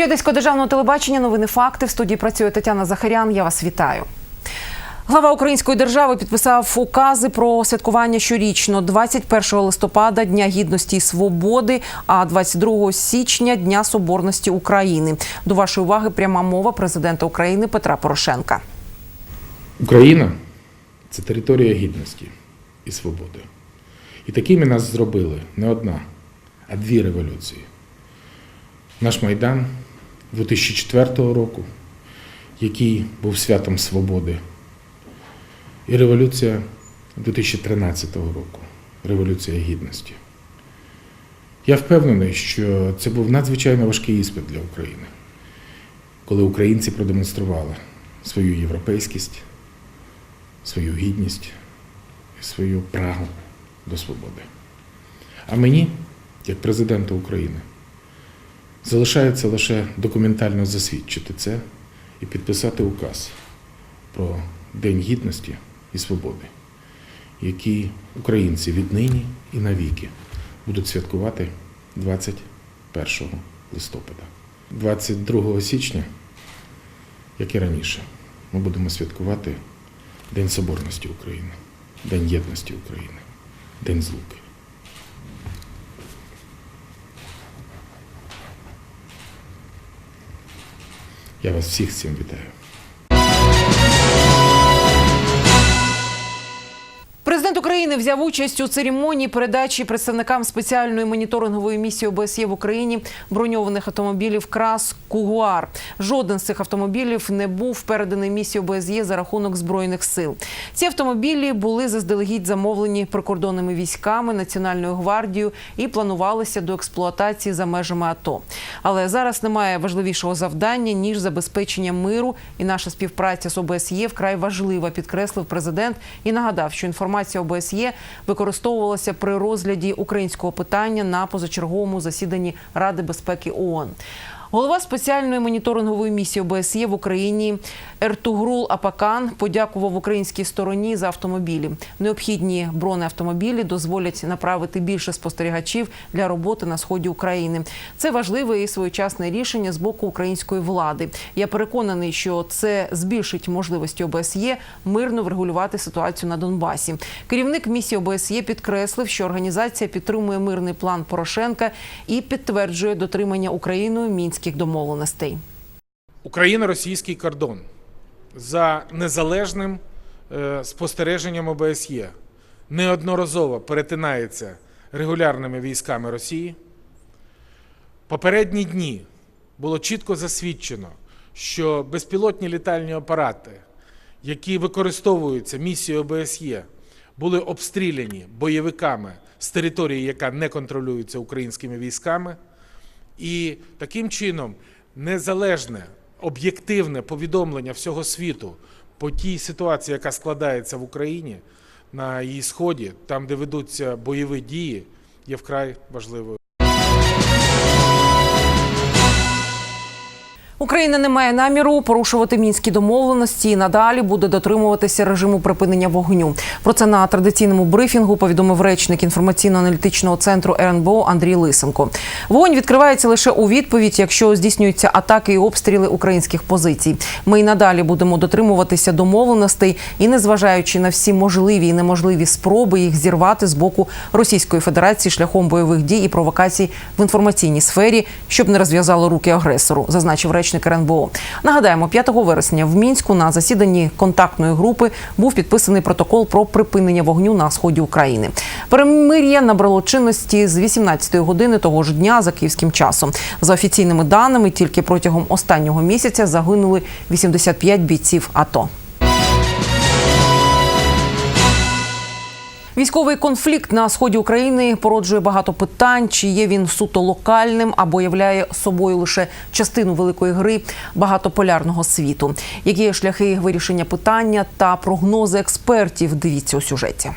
Ефірі Одеського державного телебачення новини факти. В студії працює Тетяна Захарян. Я вас вітаю. Глава Української держави підписав укази про святкування щорічно 21 листопада Дня гідності і свободи, а 22 січня Дня Соборності України. До вашої уваги пряма мова президента України Петра Порошенка. Україна це територія гідності і свободи. І такими нас зробили не одна, а дві революції. Наш Майдан 2004 року, який був святом свободи, і революція 2013 року, Революція Гідності. Я впевнений, що це був надзвичайно важкий іспит для України, коли українці продемонстрували свою європейськість, свою гідність і свою прагу до свободи. А мені, як президенту України, залишається лише документально засвідчити це і підписати указ про День гідності і свободи, який українці віднині і навіки будуть святкувати 21 листопада. 22 січня, як і раніше, ми будемо святкувати День Соборності України, День єдності України, День Злуки. Я вас всіх з цим вітаю. Президент України взяв участь у церемонії передачі представникам спеціальної моніторингової місії ОБСЄ в Україні броньованих автомобілів Крас Кугуар. Жоден з цих автомобілів не був переданий місії ОБСЄ за рахунок збройних сил. Ці автомобілі були заздалегідь замовлені прикордонними військами, Національною гвардією і планувалися до експлуатації за межами АТО. Але зараз немає важливішого завдання ніж забезпечення миру, і наша співпраця з ОБСЄ вкрай важлива, підкреслив президент і нагадав, що інформація ОБСЄ використовувалася при розгляді українського питання на позачерговому засіданні Ради безпеки ООН. Голова спеціальної моніторингової місії ОБСЄ в Україні Ертугрул Апакан подякував українській стороні за автомобілі. Необхідні бронеавтомобілі дозволять направити більше спостерігачів для роботи на сході України. Це важливе і своєчасне рішення з боку української влади. Я переконаний, що це збільшить можливості ОБСЄ мирно врегулювати ситуацію на Донбасі. Керівник місії ОБСЄ підкреслив, що організація підтримує мирний план Порошенка і підтверджує дотримання Україною мінських домовленостей. Україно-російський кордон за незалежним е, спостереженням ОБСЄ неодноразово перетинається регулярними військами Росії. Попередні дні було чітко засвідчено, що безпілотні літальні апарати, які використовуються місією ОБСЄ, були обстріляні бойовиками з території, яка не контролюється українськими військами. І таким чином незалежне об'єктивне повідомлення всього світу по тій ситуації, яка складається в Україні на її сході, там, де ведуться бойові дії, є вкрай важливою. Україна не має наміру порушувати мінські домовленості і надалі буде дотримуватися режиму припинення вогню. Про це на традиційному брифінгу повідомив речник інформаційно-аналітичного центру РНБО Андрій Лисенко. Вогонь відкривається лише у відповідь, якщо здійснюються атаки і обстріли українських позицій. Ми й надалі будемо дотримуватися домовленостей і, незважаючи на всі можливі і неможливі спроби їх зірвати з боку Російської Федерації шляхом бойових дій і провокацій в інформаційній сфері, щоб не розв'язало руки агресору, зазначив речник РНБО. Нагадаємо, 5 вересня в мінську на засіданні контактної групи був підписаний протокол про припинення вогню на сході України. Перемир'я набрало чинності з 18 години того ж дня за київським часом. За офіційними даними, тільки протягом останнього місяця загинули 85 бійців АТО. Військовий конфлікт на сході України породжує багато питань: чи є він суто локальним або являє собою лише частину великої гри багатополярного світу. Які є шляхи вирішення питання та прогнози експертів? Дивіться у сюжеті.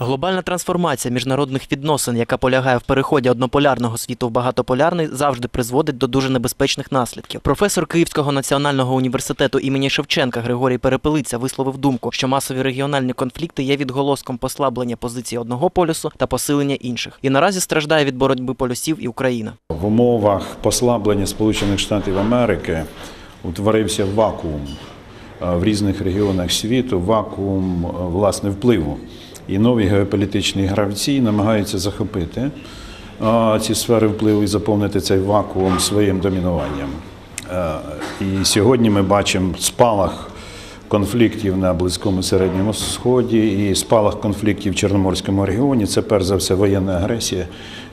Глобальна трансформація міжнародних відносин, яка полягає в переході однополярного світу в багатополярний, завжди призводить до дуже небезпечних наслідків. Професор Київського національного університету імені Шевченка Григорій Перепелиця висловив думку, що масові регіональні конфлікти є відголоском послаблення позиції одного полюсу та посилення інших. І наразі страждає від боротьби полюсів і Україна. В умовах послаблення Сполучених Штатів Америки утворився вакуум е, в різних регіонах світу, вакуум е, власне впливу. І нові геополітичні гравці намагаються захопити ці сфери впливу і заповнити цей вакуум своїм домінуванням. Е, І сьогодні ми бачимо спалах конфліктів на Близькому Середньому Сході і спалах конфліктів в Чорноморському регіоні. Це перш за все воєнна агресія,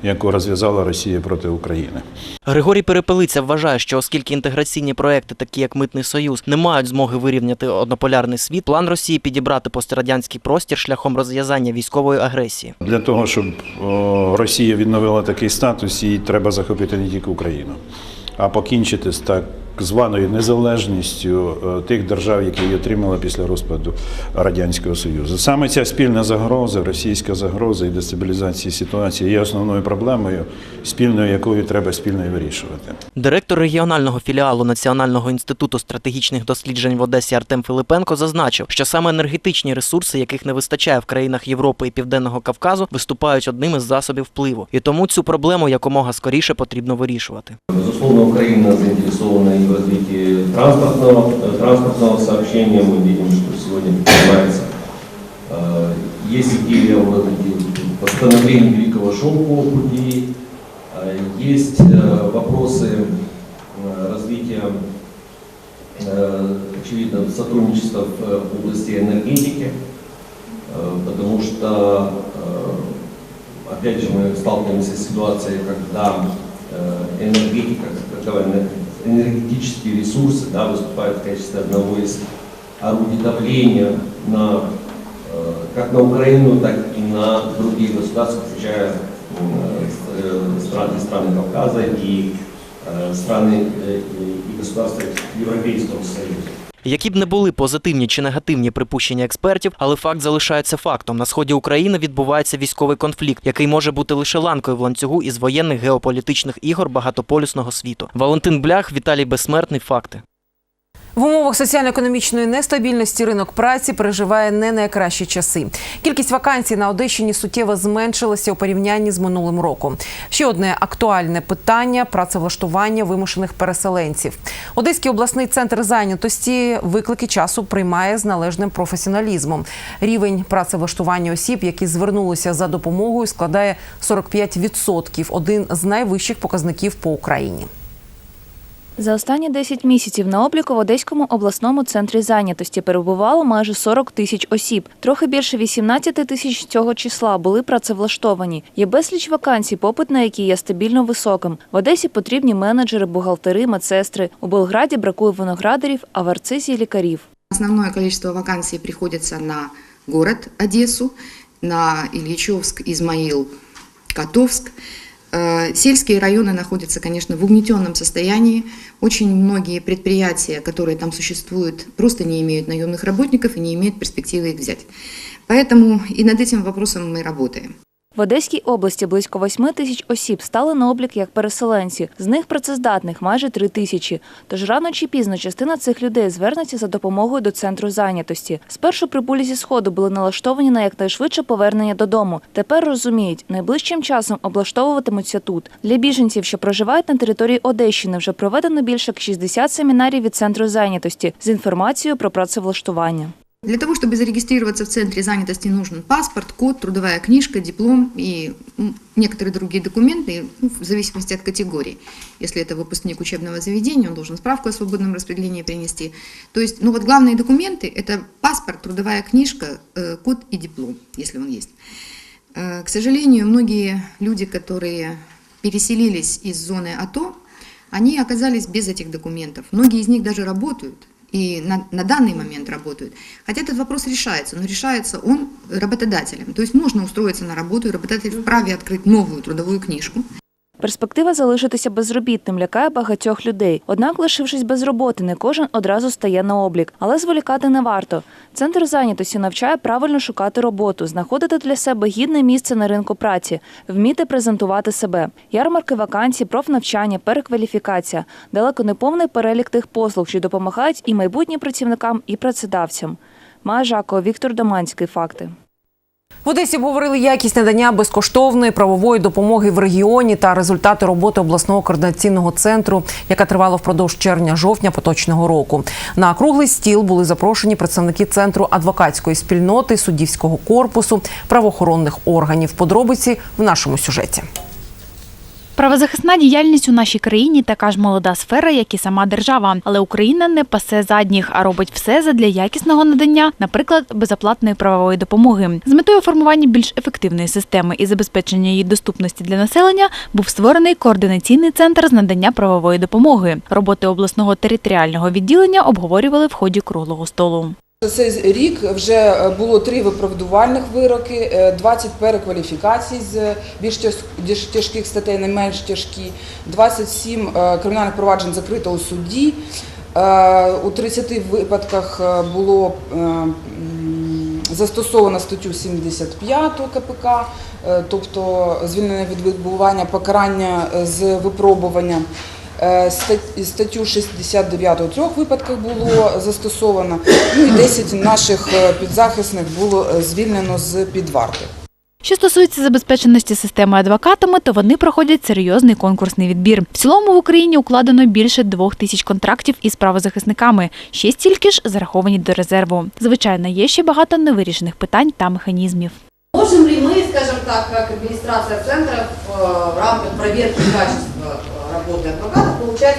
яку розв'язала Росія проти України. Григорій Перепелиця вважає, що оскільки інтеграційні проекти, такі як Митний Союз, не мають змоги вирівняти однополярний світ, план Росії підібрати пострадянський простір шляхом розв'язання військової агресії. Для того, щоб Росія відновила такий статус, їй треба захопити не тільки Україну, а покінчити з так званою незалежністю е, тих держав, які її отримали після розпаду Радянського Союзу. Саме ця спільна загроза, російська загроза і дестабілізація ситуації є основною проблемою, спільною якою треба спільно вирішувати. Директор регіонального філіалу Національного інституту стратегічних досліджень в Одесі Артем Филипенко зазначив, що саме енергетичні ресурси, яких не вистачає в країнах Європи і Південного Кавказу, виступають одним із засобів впливу. І тому цю проблему якомога скоріше потрібно вирішувати. Безусловно, Украина заинтересована и в развитии транспортного, э, транспортного сообщения. Мы видим, что сегодня предпринимается. э, Есть идея о восстановлении Великого Шелкового пути, э, есть вопросы развития, очевидно, сотрудничества в области энергетики, потому что, опять же, мы сталкиваемся с ситуацией, когда энергетика, таковая, энергетические ресурсы да, выступают в качестве одного из орудий давления на, э, как на Украину, так и на другие государства, включая э, страны, страны Кавказа и э, страны и государства Европейского Союза. Які б не були позитивні чи негативні припущення експертів, але факт залишається фактом. На сході України відбувається військовий конфлікт, який може бути лише ланкою в ланцюгу із воєнних геополітичних ігор багатополюсного світу. Валентин Блях, Віталій Безсмертний. Факти. В умовах соціально-економічної нестабільності ринок праці переживає не найкращі часи. Кількість вакансій на Одещині суттєво зменшилася у порівнянні з минулим роком. Ще одне актуальне питання працевлаштування вимушених переселенців. Одеський обласний центр зайнятості виклики часу приймає з належним професіоналізмом. Рівень працевлаштування осіб, які звернулися за допомогою, складає 45% – один з найвищих показників по Україні. За останні 10 місяців на обліку в Одеському обласному центрі зайнятості перебувало майже 40 тисяч осіб. Трохи більше 18 тисяч цього числа були працевлаштовані. Є безліч вакансій, попит на які є стабільно високим. В Одесі потрібні менеджери, бухгалтери, медсестри. У Болграді бракує виноградарів, а в Арцизі – лікарів. Основное количество вакансий приходится на город Одессу, на Ильичевск, Измаил, Котовск. Э, Сельские районы находятся, конечно, в угнетенном состоянии. Очень многие предприятия, которые там существуют, просто не имеют наемных работников и не имеют перспективы их взять. Поэтому и над этим вопросом мы работаем. В Одеській області близько 8 тисяч осіб стали на облік як переселенці. З них працездатних майже 3 тисячі. Тож рано чи пізно частина цих людей звернеться за допомогою до центру зайнятості. Спершу прибулі зі сходу були налаштовані на якнайшвидше повернення додому. Тепер розуміють, найближчим часом облаштовуватимуться тут. Для біженців, що проживають на території Одещини, вже проведено більше як 60 семінарів від центру зайнятості з інформацією про працевлаштування. Для того, чтобы зарегистрироваться в центре занятости, нужен паспорт, код, трудовая книжка, диплом и некоторые другие документы, ну, в зависимости от категории. Если это выпускник учебного заведения, он должен справку о свободном распределении принести. То есть, ну вот главные документы – это паспорт, трудовая книжка, э, код и диплом, если он есть. Э, К сожалению, многие люди, которые переселились из зоны АТО, они оказались без этих документов. Многие из них даже работают, и на, на данный момент работают. Хотя этот вопрос решается, но решается он работодателем. То есть можно устроиться на работу, и работодатель вправе открыть новую трудовую книжку. Перспектива залишитися безробітним лякає багатьох людей. Однак, лишившись без роботи, не кожен одразу стає на облік. Але зволікати не варто. Центр зайнятості навчає правильно шукати роботу, знаходити для себе гідне місце на ринку праці, вміти презентувати себе. Ярмарки вакансій, профнавчання, перекваліфікація далеко не повний перелік тих послуг, що допомагають і майбутнім працівникам, і працедавцям. Майя Жакова, Віктор Доманський. Факти. В Одесі обговорили якість надання безкоштовної правової допомоги в регіоні та результати роботи обласного координаційного центру, яка тривала впродовж червня-жовтня поточного року. На круглий стіл були запрошені представники центру адвокатської спільноти, суддівського корпусу, правоохоронних органів. Подробиці в нашому сюжеті. Правозахисна діяльність у нашій країні така ж молода сфера, як і сама держава. Але Україна не пасе задніх, а робить все задля якісного надання, наприклад, безоплатної правової допомоги. З метою формування більш ефективної системи і забезпечення її доступності для населення був створений координаційний центр з надання правової допомоги. Роботи обласного територіального відділення обговорювали в ході круглого столу. Цей рік вже е, було три виправдувальних вироки, е, 20 перекваліфікацій з більш тяж- тяжких статей на менш тяжкі, 27 е, кримінальних проваджень закрито у суді. Е, У 30 випадках е, було е, застосовано статтю 75 КПК, е, тобто звільнення від відбування покарання е, з випробуванням. Е, стат- Статтю 69 у трьох випадках було застосовано, ну і 10 наших е, підзахисних було е, звільнено з під варти. Що стосується забезпеченості системи адвокатами, то вони проходять серйозний конкурсний відбір. В цілому в Україні укладено більше двох тисяч контрактів із правозахисниками. Ще стільки ж зараховані до резерву. Звичайно, є ще багато невирішених питань та механізмів. Можем ли мы, скажем так, как администрация центра э, в рамках проверки качества э, работы адвоката получать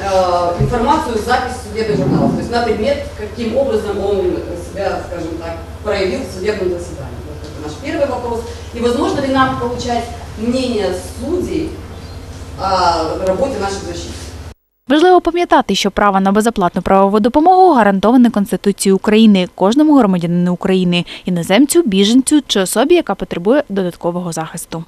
э, информацию с записи судебных журналов? То есть на предмет, каким образом он себя, скажем так, проявил в судебном заседании. Вот это наш первый вопрос. И возможно ли нам получать мнение судей о работе наших защитников? Важливо пам'ятати, що право на безоплатну правову допомогу гарантоване Конституцією України кожному громадянину України, іноземцю, біженцю чи особі, яка потребує додаткового захисту.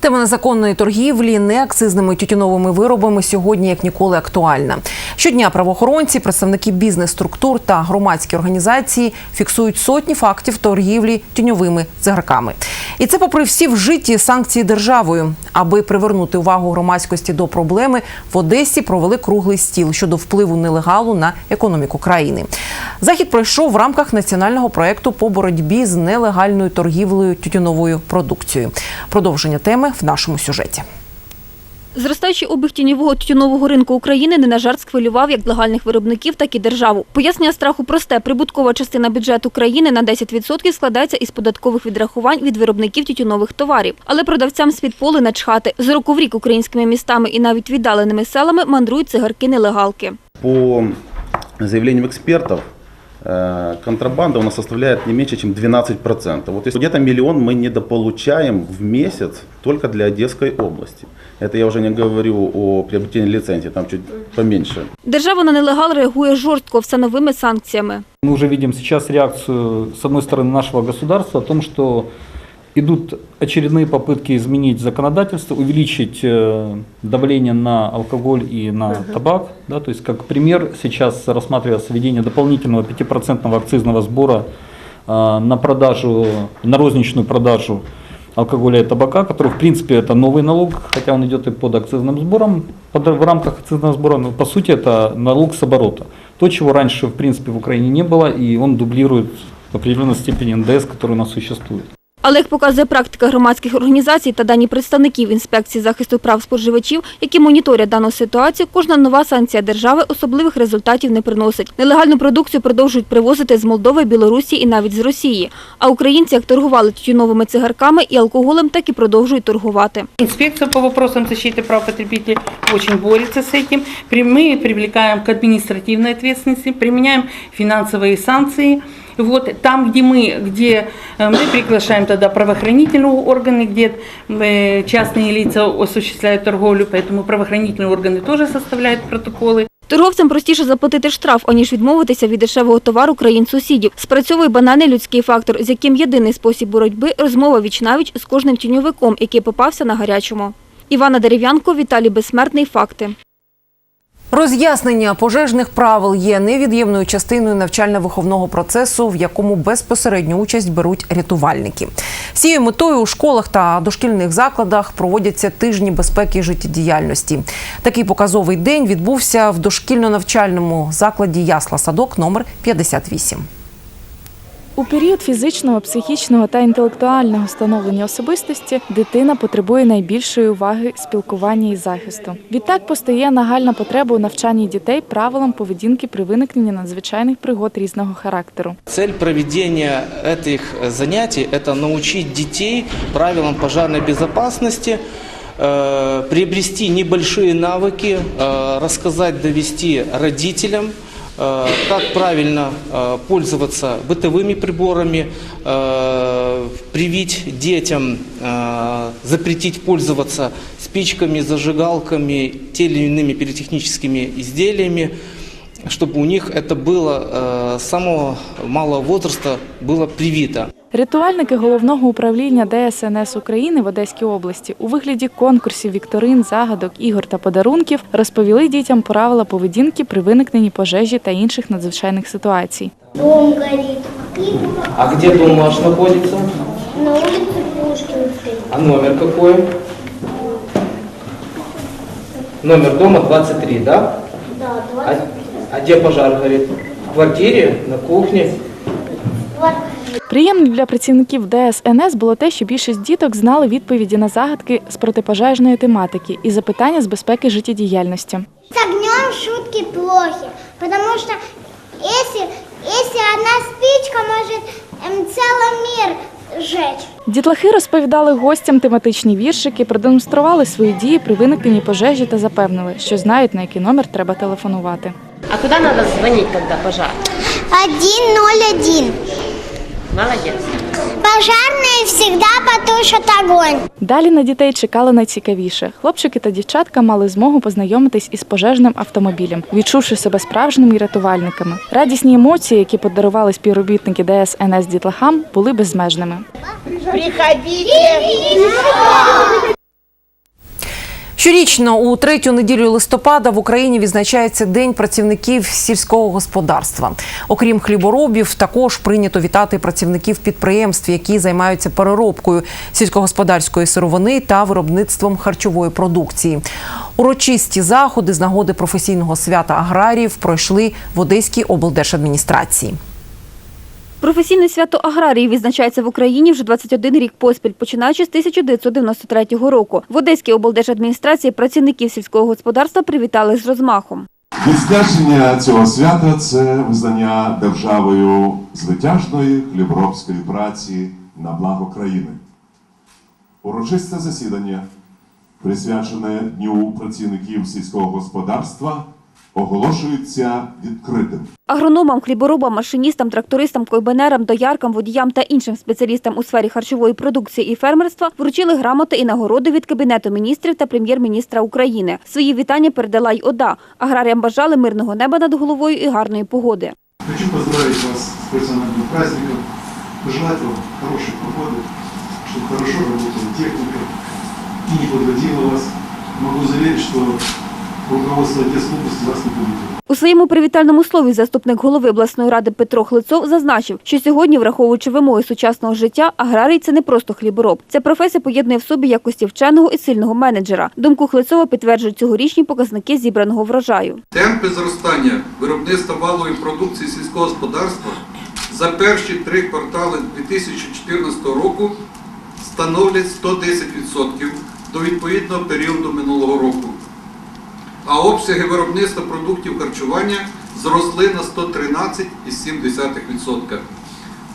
Тема незаконної торгівлі неакцизними тютюновими виробами сьогодні як ніколи актуальна. Щодня правоохоронці, представники бізнес-структур та громадські організації фіксують сотні фактів торгівлі тютюновими цигарками. І це попри всі вжиті санкції державою. Аби привернути увагу громадськості до проблеми, в Одесі провели круглий стіл щодо впливу нелегалу на економіку країни. Захід пройшов в рамках національного проекту по боротьбі з нелегальною торгівлею тютюновою продукцією. Продовження теми в нашому сюжеті. Зростаючий обіг тіньового тютюнового ринку України не на жарт схвилював як легальних виробників, так і державу. Пояснення страху просте. Прибуткова частина бюджету країни на 10% складається із податкових відрахувань від виробників тютюнових товарів. Але продавцям з-під поли начхати. З року в рік українськими містами і навіть віддаленими селами мандрують цигарки-нелегалки. По заявлениям экспертов, э, контрабанда у нас составляет не меньше, чем 12%. Вот если где-то миллион мы недополучаем в месяц только для Одесской области. Это я уже не говорю о приобретении лицензии, там чуть поменьше. Держава на нелегал реагує жорстко, все новими санкціями. Мы уже видим сейчас реакцию, с одной стороны, нашего государства о том, что идут очередные попытки изменить законодательство, увеличить э, давление на алкоголь и на табак. Да, то есть, как пример, сейчас рассматривается введение дополнительного 5% акцизного сбора э, на продажу, на розничную продажу алкоголя и табака, который, в принципе, это новый налог, хотя он идет и под акцизным сбором, под, в рамках акцизного сбора, но по сути это налог с оборота. То, чего раньше, в принципе, в Украине не было, и он дублирует в определенной степени НДС, который у нас существует. Але як показує практика громадських організацій та дані представників інспекції захисту прав споживачів, які моніторять дану ситуацію, кожна нова санкція держави особливих результатів не приносить. Нелегальну продукцію продовжують привозити з Молдови, Білорусі і навіть з Росії. А українці як торгували тютюновими цигарками і алкоголем, так і продовжують торгувати. Инспекция по вопросам защиты прав потребителей очень борется с этим. При- Мы привлекаем к административной ответственности, применяем финансовые санкции. Вот там, где мы, где э, мы приглашаем тогда правоохранительные органы, где э, частные лица осуществляют торговлю, поэтому правоохранительные органы тоже составляют протоколы. Торговцям простіше заплатити штраф, аніж відмовитися від дешевого товару країн-сусідів. Спрацьовує банальний людський фактор, з яким єдиний спосіб боротьби – розмова віч-навіч з кожним тіньовиком, який попався на гарячому. Івана Дерев'янко, Віталій Безсмертний. Факти. Роз'яснення пожежних правил є невід'ємною частиною навчально-виховного процесу, в якому безпосередню участь беруть рятувальники. З цією метою у школах та дошкільних закладах проводяться тижні безпеки життєдіяльності. Такий показовий день відбувся в дошкільно-навчальному закладі Ясла Садок номер 58. У період фізичного, психічного та інтелектуального становлення особистості дитина потребує найбільшої уваги, спілкування і захисту. Відтак постає нагальна потреба у навчанні дітей правилам поведінки при виникненні надзвичайних пригод різного характеру. Цель проведения этих занятий – это научить детей правилам пожарной безопасности, э, приобрести небольшие навыки, э, рассказать, довести родителям, э, как правильно э, пользоваться бытовыми приборами, э, привить детям, э, запретить пользоваться спичками, зажигалками, те или иными пиротехническими изделиями, чтобы у них это было э, с самого малого возраста было привито. Рятувальники головного управління ДСНС України в Одеській області у вигляді конкурсів, вікторин, загадок, ігор та подарунків розповіли дітям правила поведінки при виникненні пожежі та інших надзвичайних ситуацій. Дом горит. А где дом ваш находится? На улице Пушкинской. А номер какой? Номер дома 23, да? Да, А, а где пожар горит? В квартире, на кухне? Приємним для працівників ДСНС було те, що більшість діток знали відповіді на загадки з протипожежної тематики і запитання з безпеки життєдіяльності. С огнем шутки потому что если, если одна спичка может эм, целый мир сжечь. Дітлахи розповідали гостям тематичні віршики, продемонстрували свої дії при виникненні пожежі та запевнили, що знають, на який номер треба телефонувати. А куда надо звонить, когда пожар? 101. Молодец. Пожарний завжди потушить огонь. Далі на дітей чекало найцікавіше. Хлопчики та дівчатка мали змогу познайомитись із пожежним автомобілем, відчувши себе справжніми рятувальниками. Радісні емоції, які подарували співробітники ДСНС дітлахам, були безмежними. Приходите. Щорічно у третю неділю листопада в Україні відзначається День працівників сільського господарства. Окрім хліборобів, також прийнято вітати працівників підприємств, які займаються переробкою сільськогосподарської сировини та виробництвом харчової продукції. Урочисті заходи з нагоди професійного свята аграріїв пройшли в Одеській облдержадміністрації. Професійне свято аграрії відзначається в Україні вже 21 рік поспіль, починаючи з 1993 року. В Одеській облдержадміністрації працівників сільського господарства привітали з розмахом. Відзначення цього свята це визнання державою звитяжної хліборобської праці на благо країни. Урочисте засідання, присвячене Дню працівників сільського господарства, оголошується відкритим. Агрономам, хліборобам, машиністам, трактористам, койбенерам, дояркам, водіям та іншим спеціалістам у сфері харчової продукції і фермерства вручили грамоти і нагороди від Кабінету міністрів та прем'єр-міністра України. Свої вітання передала й ОДА. Аграріям бажали мирного неба над головою і гарної погоди. Хочу поздравить вас с персональным праздником, пожелать вам хорошей погоды, чтобы хорошо работала техника и не подводила вас. Могу заверить, что руководство Одесской области вас не подведет. У своєму привітальному слові заступник голови обласної ради Петро Хлицов зазначив, що сьогодні, враховуючи вимоги сучасного життя, аграрій це не просто хлібороб. Ця професія поєднує в собі якості вченого і сильного менеджера. Думку Хлицова підтверджують цьогорічні показники зібраного врожаю. Темпи зростання виробництва валової продукції сільського господарства за перші три квартали 2014 року становлять 110% до відповідного періоду минулого року. А обсяги виробництва продуктів харчування зросли на 113,7%.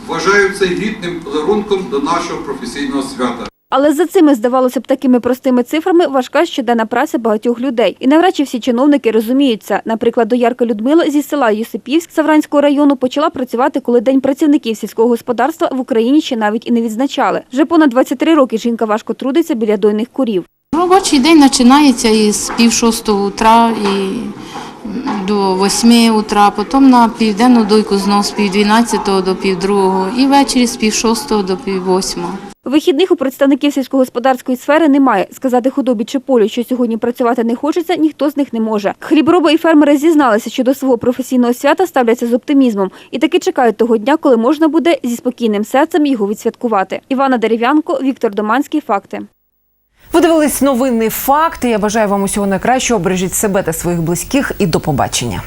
Вважаю це гідним подарунком до нашого професійного свята. Але за цими, здавалося б, такими простими цифрами важка щоденна праця багатьох людей. І навряд чи всі чиновники розуміються. Наприклад, доярка Людмила зі села Юсипівськ Савранського району почала працювати, коли День працівників сільського господарства в Україні ще навіть і не відзначали. Вже понад 23 роки жінка важко трудиться біля дойних курів. Робочий день починається із пів шостого утра і до 8 утра, потім на південну дойку знов з пів 12 до пів другого і ввечері з пів 6 до пів 8. Вихідних у представників сільськогосподарської сфери немає. Сказати худобі чи полю, що сьогодні працювати не хочеться, ніхто з них не може. Хлібороби і фермери зізналися, що до свого професійного свята ставляться з оптимізмом і таки чекають того дня, коли можна буде зі спокійним серцем його відсвяткувати. Івана Дерев'янко, Віктор Доманський. Факти. Ви дивились факти. Я бажаю вам усього найкращого. Бережіть себе та своїх близьких і до побачення.